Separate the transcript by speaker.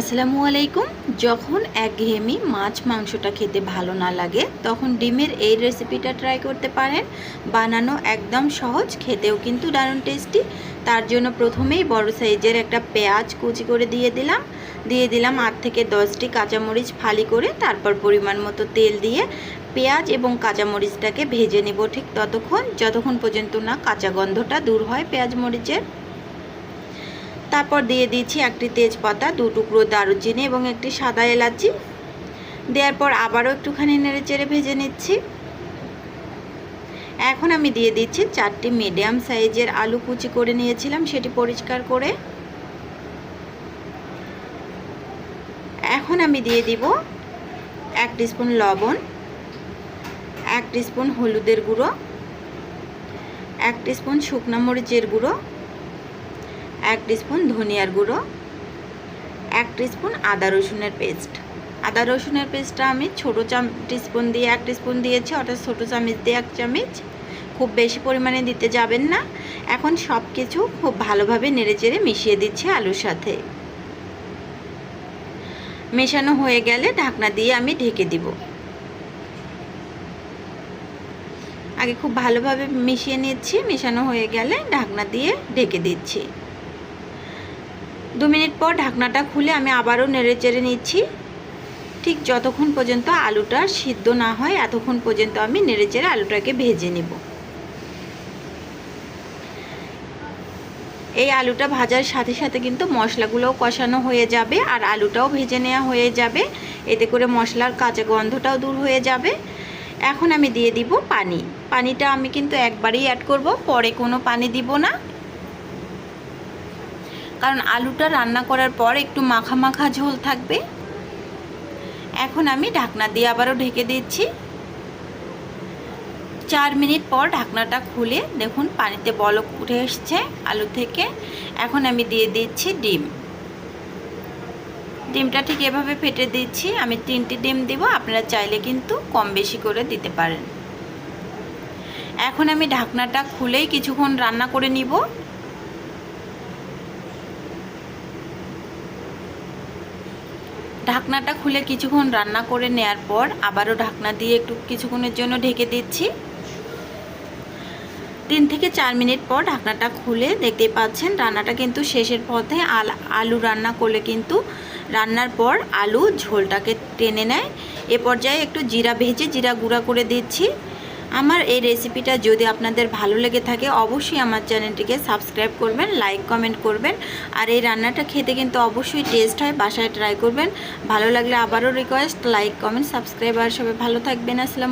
Speaker 1: আসসালামু আলাইকুম। যখন একঘেয়েমি মাছ মাংসটা খেতে ভালো না লাগে, তখন ডিমের এই রেসিপিটা ট্রাই করতে পারেন। বানানো একদম সহজ, খেতেও কিন্তু দারুণ টেস্টি তার জন্য প্রথমেই বড় সাইজের একটা পেঁয়াজ কুচি করে দিয়ে দিলাম। দিয়ে দিলাম আট থেকে দশটি কাঁচামরিচ ফালি করে, তারপর পরিমাণ মতো তেল দিয়ে পেঁয়াজ এবং কাঁচামরিচটাকে ভেজে নেব ঠিক ততক্ষণ। যতক্ষণ পর্যন্ত না কাঁচা গন্ধটা দূর হয় পেঁয়াজ মরিচের। তারপর দিয়ে দিচ্ছি একটি তেজপাতা, দু টুকরো দারুচিনি এবং একটি সাদা এলাচি। দেওয়ার পর আবারও একটুখানি নেড়ে চেড়ে ভেজে নিচ্ছি। এখন আমি দিয়ে দিচ্ছি চারটি মিডিয়াম সাইজের আলু কুচি করে নিয়েছিলাম, সেটি পরিষ্কার করে। এখন আমি দিয়ে দিব এক স্পুন লবণ, এক স্পুন হলুদের গুঁড়ো, এক স্পুন শুকনো মরিচের গুঁড়ো এক স্পুন ধনিয়ার গুঁড়ো, এক স্পুন আদা রসুনের পেস্ট। আদা রসুনের পেস্টটা আমি ছোটো চাম স্পুন দিয়ে, এক স্পুন দিয়েছি, অর্থাৎ ছোটো চামচ দিয়ে এক চামচ। খুব বেশি পরিমাণে দিতে যাবেন না। এখন সব কিছু খুব ভালোভাবে নেড়েচেড়ে মিশিয়ে দিচ্ছি আলুর সাথে। মেশানো হয়ে গেলে ঢাকনা দিয়ে আমি ঢেকে দিব। আগে খুব ভালোভাবে মিশিয়ে নিচ্ছি, মেশানো হয়ে গেলে ঢাকনা দিয়ে ঢেকে দিচ্ছি। দু মিনিট পর ঢাকনাটা খুলে আমি আবারও নেড়ে চেড়ে নিচ্ছি। ঠিক যতক্ষণ পর্যন্ত আলুটা সিদ্ধ না হয়, এতক্ষণ পর্যন্ত আমি নেড়ে চেড়ে আলুটাকে ভেজে নেব। এই আলুটা ভাজার সাথে সাথে কিন্তু মশলাগুলোও কষানো হয়ে যাবে আর আলুটাও ভেজে নেওয়া হয়ে যাবে। এতে করে মশলার কাঁচা গন্ধটাও দূর হয়ে যাবে। এখন আমি দিয়ে দিব পানি। পানিটা আমি কিন্তু একবারেই অ্যাড করব, পরে কোনো পানি দিব না। কারণ আলুটা রান্না করার পর একটু মাখা মাখা ঝোল থাকবে। এখন আমি ঢাকনা দিয়ে আবারও ঢেকে দিচ্ছি। চার মিনিট পর ঢাকনাটা খুলে দেখুন পানিতে বলক উঠে এসছে আলু থেকে। এখন আমি দিয়ে দিচ্ছি ডিম। ডিমটা ঠিক এভাবে ফেটে দিচ্ছি। আমি তিনটি ডিম দিব, আপনারা চাইলে কিন্তু কম বেশি করে দিতে পারেন। এখন আমি ঢাকনাটা খুলেই কিছুক্ষণ রান্না করে নিব। ঢাকনাটা খুলে কিছুক্ষণ রান্না করে নেয়ার পর আবারও ঢাকনা দিয়ে একটু কিছুক্ষণের জন্য ঢেকে দিচ্ছি। তিন থেকে চার মিনিট পর ঢাকনাটা খুলে দেখতে পাচ্ছেন রান্নাটা কিন্তু শেষের পথে আল আলু রান্না করলে কিন্তু রান্নার পর আলু ঝোলটাকে টেনে নেয়। এ পর্যায়ে একটু জিরা ভেজে জিরা গুঁড়া করে দিচ্ছি। আমার এই রেসিপিটা যদি আপনাদের ভালো লেগে থাকে, অবশ্যই আমার চ্যানেলটিকে সাবস্ক্রাইব করবেন লাইক কমেন্ট করবেন। আর এই রান্নাটা খেতে কিন্তু অবশ্যই টেস্ট হয়, বাসায় ট্রাই করবেন। ভালো লাগলে আবারও রিকোয়েস্ট লাইক কমেন্ট সাবস্ক্রাইব আর সবাই ভালো থাকবেন। আসসালাম